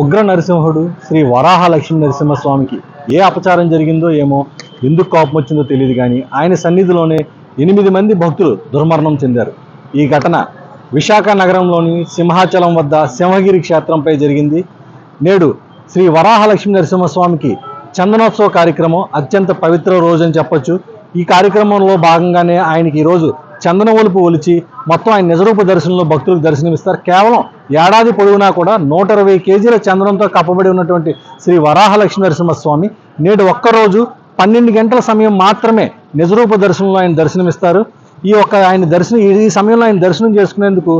ఉగ్ర నరసింహుడు శ్రీ వరాహ లక్ష్మీ నరసింహస్వామికి ఏ అపచారం జరిగిందో ఏమో ఎందుకు కోపం వచ్చిందో తెలియదు కానీ ఆయన సన్నిధిలోనే ఎనిమిది మంది భక్తులు దుర్మరణం చెందారు. ఈ ఘటన విశాఖ నగరంలోని సింహాచలం వద్ద సింహగిరి క్షేత్రంపై జరిగింది. నేడు శ్రీ వరాహలక్ష్మి నరసింహస్వామికి చందనోత్సవ కార్యక్రమం అత్యంత పవిత్ర రోజు అని చెప్పొచ్చు. ఈ కార్యక్రమంలో భాగంగానే ఆయనకి ఈరోజు చందన ఒలుపు ఒలిచి మొత్తం ఆయన నిజరూప దర్శనంలో భక్తులకు దర్శనమిస్తారు. కేవలం ఏడాది పొడవునా కూడా నూట ఇరవై కేజీల చందనంతో కప్పబడి ఉన్నటువంటి శ్రీ వరాహ లక్ష్మీ నరసింహస్వామి నేడు ఒక్కరోజు పన్నెండు గంటల సమయం మాత్రమే నిజరూప దర్శనంలో ఆయన దర్శనమిస్తారు. ఈ యొక్క ఆయన దర్శనం ఈ సమయంలో ఆయన దర్శనం చేసుకునేందుకు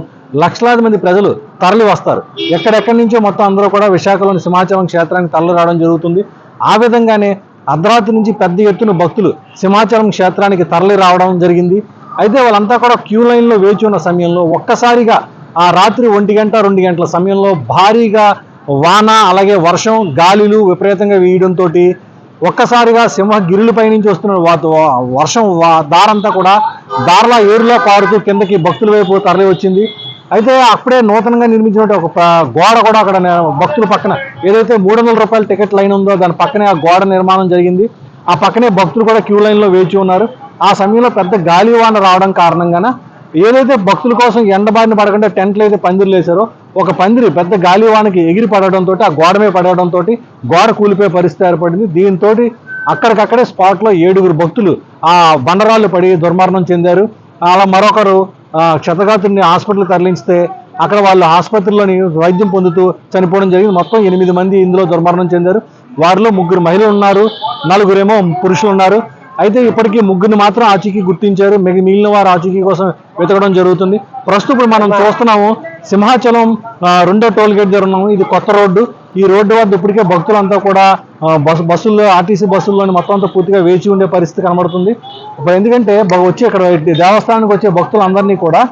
లక్షలాది మంది ప్రజలు తరలి వస్తారు. ఎక్కడెక్కడి నుంచో మొత్తం అందరూ కూడా విశాఖలోని సింహాచలం క్షేత్రానికి తరలి రావడం జరుగుతుంది. ఆ విధంగానే అర్ధరాత్రి నుంచి పెద్ద ఎత్తున భక్తులు సింహాచలం క్షేత్రానికి తరలి రావడం జరిగింది. అయితే వాళ్ళంతా కూడా క్యూ లైన్లో వేచి ఉన్న సమయంలో ఒక్కసారిగా ఆ రాత్రి ఒంటి గంట రెండు గంటల సమయంలో భారీగా వాన అలాగే వర్షం గాలిలు విపరీతంగా వేయడంతో ఒక్కసారిగా సింహగిరిలపై నుంచి వస్తున్న వాత వర్షం వా- దారంతా కూడా దారలా ఏరులా పారుతూ కిందకి భక్తుల వైపు తరలి వచ్చింది. అయితే అప్పుడే నూతనంగా నిర్మించినటువంటి ఒక గోడ కూడా అక్కడ భక్తుల పక్కన ఏదైతే మూడు వందల రూపాయల టికెట్ లైన్ ఉందో దాని పక్కనే ఆ గోడ నిర్మాణం జరిగింది. ఆ పక్కనే భక్తులు కూడా క్యూ లైన్లో వేచి ఉన్నారు. ఆ సమయంలో పెద్ద గాలివాన రావడం కారణంగాన ఏదైతే భక్తుల కోసం ఎండబారిన పడకుండా టెంట్లు అయితే పందిర్లు వేశారో ఒక పందిరి పెద్ద గాలివానకి ఎగిరి పడడంతో ఆ గోడ మీద పడడంతో గోడ కూలిపోయే పరిస్థితి ఏర్పడింది. దీంతో అక్కడికక్కడే స్పాట్లో ఏడుగురు భక్తులు ఆ బండరాళ్ళు పడి దుర్మరణం చెందారు. అలా మరొకరు ఆ, క్షతగాతుడిని హాస్పిటల్ తరలించితే అక్కడ వాళ్ళు ఆసుపత్రిలోని వైద్యం పొందుతూ చనిపోవడం జరిగింది. మొత్తం ఎనిమిది మంది ఇందులో దుర్మరణం చెందారు. వారిలో ముగ్గురు మహిళలు ఉన్నారు. నలుగురేమో పురుషులు ఉన్నారు. అయితే ఇప్పటికీ ముగ్గురిని మాత్రం ఆచూకీ గుర్తించారు. మిగి మిగిలిన వారు ఆచూకీ కోసం వెతకడం జరుగుతుంది. ప్రస్తుతం ఇప్పుడు మనం చూస్తున్నాము సింహాచలం రెండో టోల్ గేట్ దగ్గర ఉన్నాము. ఇది కొత్త రోడ్డు. ఈ రోడ్డు వద్ద ఇప్పటికే భక్తులంతా కూడా బస్సు బస్సుల్లో ఆర్టీసీ బస్సుల్లోని మొత్తం అంతా పూర్తిగా వేచి ఉండే పరిస్థితి కనబడుతుంది. ఎందుకంటే వచ్చి ఇక్కడ దేవస్థానానికి వచ్చే భక్తులందరినీ కూడా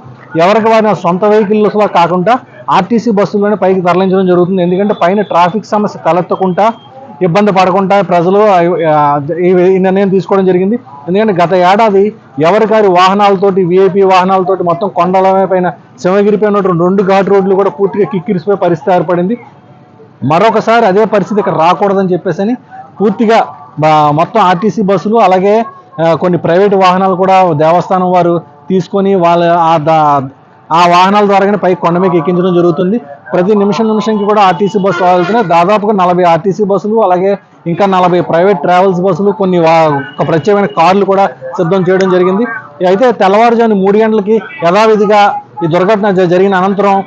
ఎవరికి వారిన సొంత వెహికల్స్లో కాకుండా ఆర్టీసీ బస్సుల్లోనే పైకి తరలించడం జరుగుతుంది. ఎందుకంటే పైన ట్రాఫిక్ సమస్య తలెత్తకుండా ఇబ్బంది పడకుండా ప్రజలు ఈ నిర్ణయం తీసుకోవడం జరిగింది. ఎందుకంటే గత ఏడాది ఎవరికారి వాహనాలతోటి వీఐపీ వాహనాలతోటి మొత్తం కొండల పైన సింహగిరిపై ఉన్నటువంటి రెండు ఘాట్ రోడ్లు కూడా పూర్తిగా కిక్కిరిసిపోయే పరిస్థితి ఏర్పడింది. మరొకసారి అదే పరిస్థితి ఇక్కడ రాకూడదని చెప్పేసి అని పూర్తిగా మొత్తం ఆర్టీసీ బస్సులు అలాగే కొన్ని ప్రైవేట్ వాహనాలు కూడా దేవస్థానం వారు తీసుకొని వాళ్ళ ఆ వాహనాల ద్వారానే పై కొండ మీకు ఎక్కించడం జరుగుతుంది. ప్రతి నిమిషం నిమిషంకి కూడా ఆర్టీసీ బస్సు వెళ్తున్నాయి దాదాపుగా నలభై ఆర్టీసీ బస్సులు అలాగే ఇంకా నలభై ప్రైవేట్ ట్రావెల్స్ బస్సులు కొన్ని ఒక ప్రత్యేకమైన కార్లు కూడా సిద్ధం చేయడం జరిగింది. అయితే తెల్లవారుజాము మూడు గంటలకి యథావిధిగా ఈ దుర్ఘటన జ- జరిగిన అనంతరం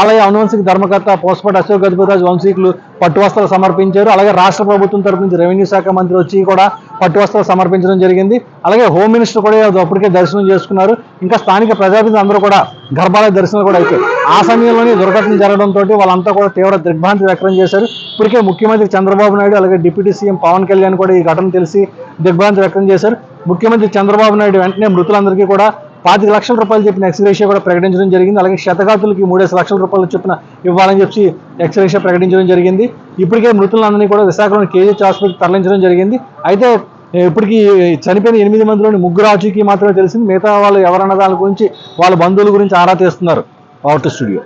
ఆలయ అనువంశిక ధర్మకర్త పోస్పటి అశోక్ గజపతిరాజు వంశీకులు పట్టువస్త్రాలు సమర్పించారు. అలాగే రాష్ట్ర ప్రభుత్వం తరపు నుంచి రెవెన్యూ శాఖ మంత్రి వచ్చి కూడా పట్టువస్త్రాలు సమర్పించడం జరిగింది. అలాగే హోమ్ మినిస్టర్ కూడా అప్పటికే దర్శనం చేసుకున్నారు. ఇంకా స్థానిక ప్రజాప్రతినిధులు అందరూ కూడా గర్భాలయ దర్శనాలు కూడా అయిపోయి ఆ సమయంలోనే దుర్ఘటన జరగడంతో వాళ్ళంతా కూడా తీవ్ర దిగ్భ్రాంతి వ్యక్తం చేశారు. ఇప్పటికే ముఖ్యమంత్రి చంద్రబాబు నాయుడు అలాగే డిప్యూటీ సీఎం పవన్ కళ్యాణ్ కూడా ఈ ఘటన తెలిసి దిగ్భ్రాంతి వ్యక్తం చేశారు. ముఖ్యమంత్రి చంద్రబాబు నాయుడు వెంటనే మృతులందరికీ కూడా పాతిక లక్షల రూపాయలు చెప్పిన ఎక్స్గ్రేషియా కూడా ప్రకటించడం జరిగింది. అలాగే శతగాతులకి మూడేసి లక్షల రూపాయలు చొప్పున ఇవ్వాలని చెప్పి ఎక్స్గ్రేషియా ప్రకటించడం జరిగింది. ఇప్పటికే మృతులందరినీ కూడా విశాఖలోని కేజీహెచ్ హాస్పిటల్ తరలించడం జరిగింది. అయితే ఇప్పటికీ చనిపోయిన ఎనిమిది మందిలోని ముగ్గురు ఆచూకీ మాత్రమే తెలిసింది. మిగతా వాళ్ళు ఎవరన్న దాని గురించి వాళ్ళ బంధువుల గురించి ఆరా తీస్తున్నారు. Out studio